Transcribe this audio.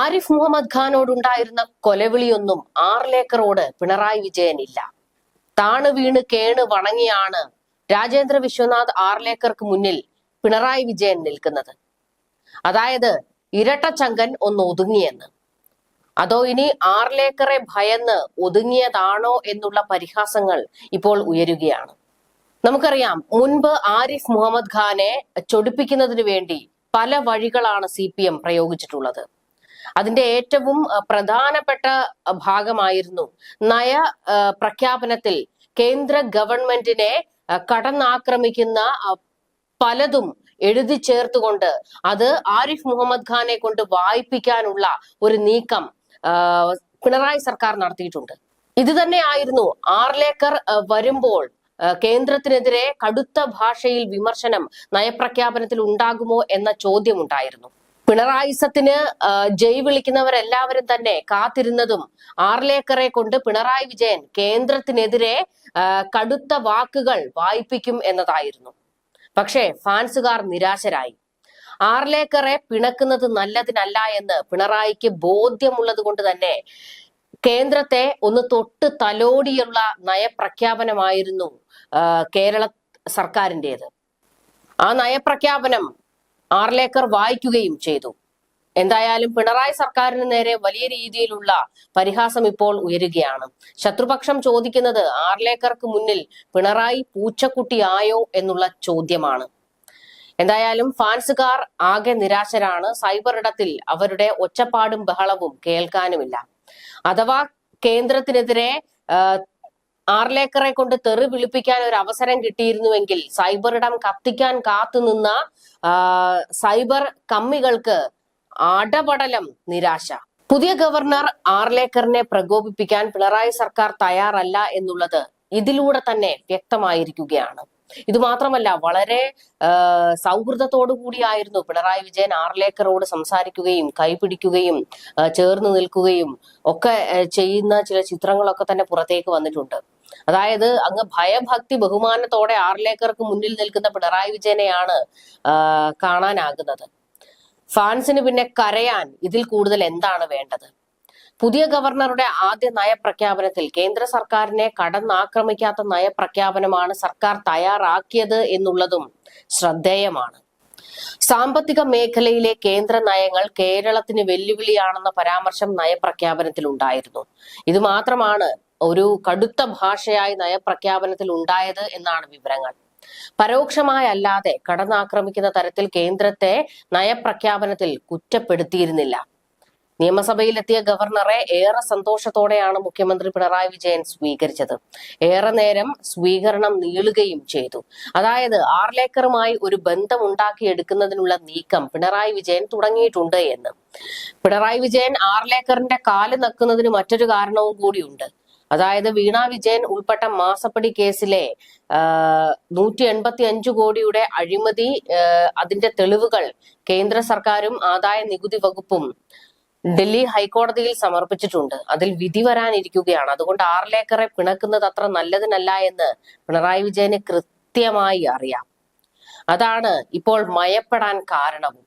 ആരിഫ് മുഹമ്മദ് ഖാനോടുണ്ടായിരുന്ന കൊലവിളിയൊന്നും ആർലേക്കറോട് പിണറായി വിജയൻ ഇല്ല താണു വീണ് കേണ് വണങ്ങിയാണ് രാജേന്ദ്ര വിശ്വനാഥ് ആർലേക്കർക്ക് മുന്നിൽ പിണറായി വിജയൻ നിൽക്കുന്നത്. അതായത് ഇരട്ടച്ചങ്കൻ ഒന്ന് ഒതുങ്ങിയെന്ന്. അതോ ഇനി ആർലേക്കറെ ഭയന്ന് ഒതുങ്ങിയതാണോ എന്നുള്ള പരിഹാസങ്ങൾ ഇപ്പോൾ ഉയരുകയാണ്. നമുക്കറിയാം മുൻപ് ആരിഫ് മുഹമ്മദ് ഖാനെ ചൊടിപ്പിക്കുന്നതിന് വേണ്ടി പല വഴികളാണ് സി പി എം പ്രയോഗിച്ചിട്ടുള്ളത്. അതിന്റെ ഏറ്റവും പ്രധാനപ്പെട്ട ഭാഗമായിരുന്നു നയ പ്രഖ്യാപനത്തിൽ കേന്ദ്ര ഗവൺമെന്റിനെ കടന്നാക്രമിക്കുന്ന പലതും എഴുതി ചേർത്തുകൊണ്ട് അത് ആരിഫ് മുഹമ്മദ് ഖാനെ കൊണ്ട് വായിപ്പിക്കാനുള്ള ഒരു നീക്കം പിണറായി സർക്കാർ നടത്തിയിട്ടുണ്ട്. ഇത് തന്നെയായിരുന്നു ആർലേക്കർ വരുമ്പോൾ കേന്ദ്രത്തിനെതിരെ കടുത്ത ഭാഷയിൽ വിമർശനം നയപ്രഖ്യാപനത്തിൽ ഉണ്ടാകുമോ എന്ന ചോദ്യം പിണറായിസത്തിന് ജയ് വിളിക്കുന്നവരെല്ലാവരും തന്നെ കാത്തിരുന്നതും ആർലേക്കറെ കൊണ്ട് പിണറായി വിജയൻ കേന്ദ്രത്തിനെതിരെ കടുത്ത വാക്കുകൾ വായിപ്പിക്കും എന്നതായിരുന്നു. പക്ഷേ ഫാൻസുകാർ നിരാശരായി. ആർലേക്കറെ പിണക്കുന്നത് നല്ലതിനല്ല എന്ന് പിണറായിക്ക് ബോധ്യമുള്ളത് കൊണ്ട് തന്നെ കേന്ദ്രത്തെ ഒന്ന് തൊട്ട് തലോടിയുള്ള നയപ്രഖ്യാപനമായിരുന്നു കേരള സർക്കാരിന്റെത്. ആ നയപ്രഖ്യാപനം ആർലേക്കർ വായിക്കുകയും ചെയ്തു. എന്തായാലും പിണറായി സർക്കാരിന് നേരെ വലിയ രീതിയിലുള്ള പരിഹാസം ഇപ്പോൾ ഉയരുകയാണ്. ശത്രുപക്ഷം ചോദിക്കുന്നത് ആർലേക്കർക്ക് മുന്നിൽ പിണറായി പൂച്ചക്കുട്ടി ആയോ എന്നുള്ള ചോദ്യമാണ്. എന്തായാലും ഫാൻസുകാർ ആകെ നിരാശരാണ്. സൈബർ ഇടത്തിൽ അവരുടെ ഒച്ചപ്പാടും ബഹളവും കേൾക്കാനുമില്ല. അഥവാ കേന്ദ്രത്തിനെതിരെ ആർലേക്കറെ കൊണ്ട് തെറി വിളിപ്പിക്കാൻ ഒരു അവസരം കിട്ടിയിരുന്നുവെങ്കിൽ സൈബർ ഇടം കത്തിക്കാൻ കാത്തുനിന്ന സൈബർ കമ്മികൾക്ക് അടപടലം നിരാശ. പുതിയ ഗവർണർ ആർലേക്കറിനെ പ്രകോപിപ്പിക്കാൻ പിണറായി സർക്കാർ തയ്യാറല്ല എന്നുള്ളത് ഇതിലൂടെ തന്നെ വ്യക്തമായിരിക്കുകയാണ്. ഇത് മാത്രമല്ല വളരെ സൗഹൃദത്തോടു കൂടിയായിരുന്നു പിണറായി വിജയൻ ആർലേക്കറോട് സംസാരിക്കുകയും കൈപിടിക്കുകയും ചേർന്ന് നിൽക്കുകയും ഒക്കെ ചെയ്യുന്ന ചില ചിത്രങ്ങളൊക്കെ തന്നെ പുറത്തേക്ക് വന്നിട്ടുണ്ട്. അതായത് അങ്ങ് ഭയഭക്തി ബഹുമാനത്തോടെ ആറിലേക്കർക്ക് മുന്നിൽ നിൽക്കുന്ന പിണറായി വിജയനെയാണ് കാണാനാകുന്നത്. ഫാൻസിന് പിന്നെ കരയാൻ ഇതിൽ കൂടുതൽ എന്താണ് വേണ്ടത്? പുതിയ ഗവർണറുടെ ആദ്യ നയപ്രഖ്യാപനത്തിൽ കേന്ദ്ര സർക്കാരിനെ കടന്നാക്രമിക്കാത്ത നയപ്രഖ്യാപനമാണ് സർക്കാർ തയ്യാറാക്കിയത് എന്നുള്ളതും ശ്രദ്ധേയമാണ്. സാമ്പത്തിക മേഖലയിലെ കേന്ദ്ര നയങ്ങൾ കേരളത്തിന് വെല്ലുവിളിയാണെന്ന പരാമർശം നയപ്രഖ്യാപനത്തിൽ ഉണ്ടായിരുന്നു ഇത് മാത്രമാണ് ഒരു കടുത്ത ഭാഷയായി നയപ്രഖ്യാപനത്തിൽ ഉണ്ടായത് എന്നാണ് വിവരങ്ങൾ. പരോക്ഷമായല്ലാതെ കടന്നാക്രമിക്കുന്ന തരത്തിൽ കേന്ദ്രത്തെ നയപ്രഖ്യാപനത്തിൽ കുറ്റപ്പെടുത്തിയിരുന്നില്ല. നിയമസഭയിലെത്തിയ ഗവർണറെ ഏറെ സന്തോഷത്തോടെയാണ് മുഖ്യമന്ത്രി പിണറായി വിജയൻ സ്വീകരിച്ചത്. ഏറെ നേരം സ്വീകരണം നീളുകയും ചെയ്തു. അതായത് ആർലേക്കറുമായി ഒരു ബന്ധം ഉണ്ടാക്കിയെടുക്കുന്നതിനുള്ള നീക്കം പിണറായി വിജയൻ തുടങ്ങിയിട്ടുണ്ട് എന്ന്. പിണറായി വിജയൻ ആർലേക്കറിന്റെ കാൽ നക്കുന്നതിന് മറ്റൊരു കാരണവും കൂടിയുണ്ട്. അതായത് വീണ വിജയൻ ഉൾപ്പെട്ട മാസപ്പടി കേസിലെ നൂറ്റി എൺപത്തി അഞ്ചു കോടിയുടെ അഴിമതി അതിന്റെ തെളിവുകൾ കേന്ദ്ര സർക്കാരും ആദായ നികുതി വകുപ്പും ഡൽഹി ഹൈക്കോടതിയിൽ സമർപ്പിച്ചിട്ടുണ്ട്. അതിൽ വിധി വരാനിരിക്കുകയാണ്. അതുകൊണ്ട് ആറിലേക്കറെ പിണക്കുന്നത് അത്ര നല്ലതിനല്ല എന്ന് പിണറായി വിജയന് കൃത്യമായി അറിയാം. അതാണ് ഇപ്പോൾ മയപ്പെടാൻ കാരണവും.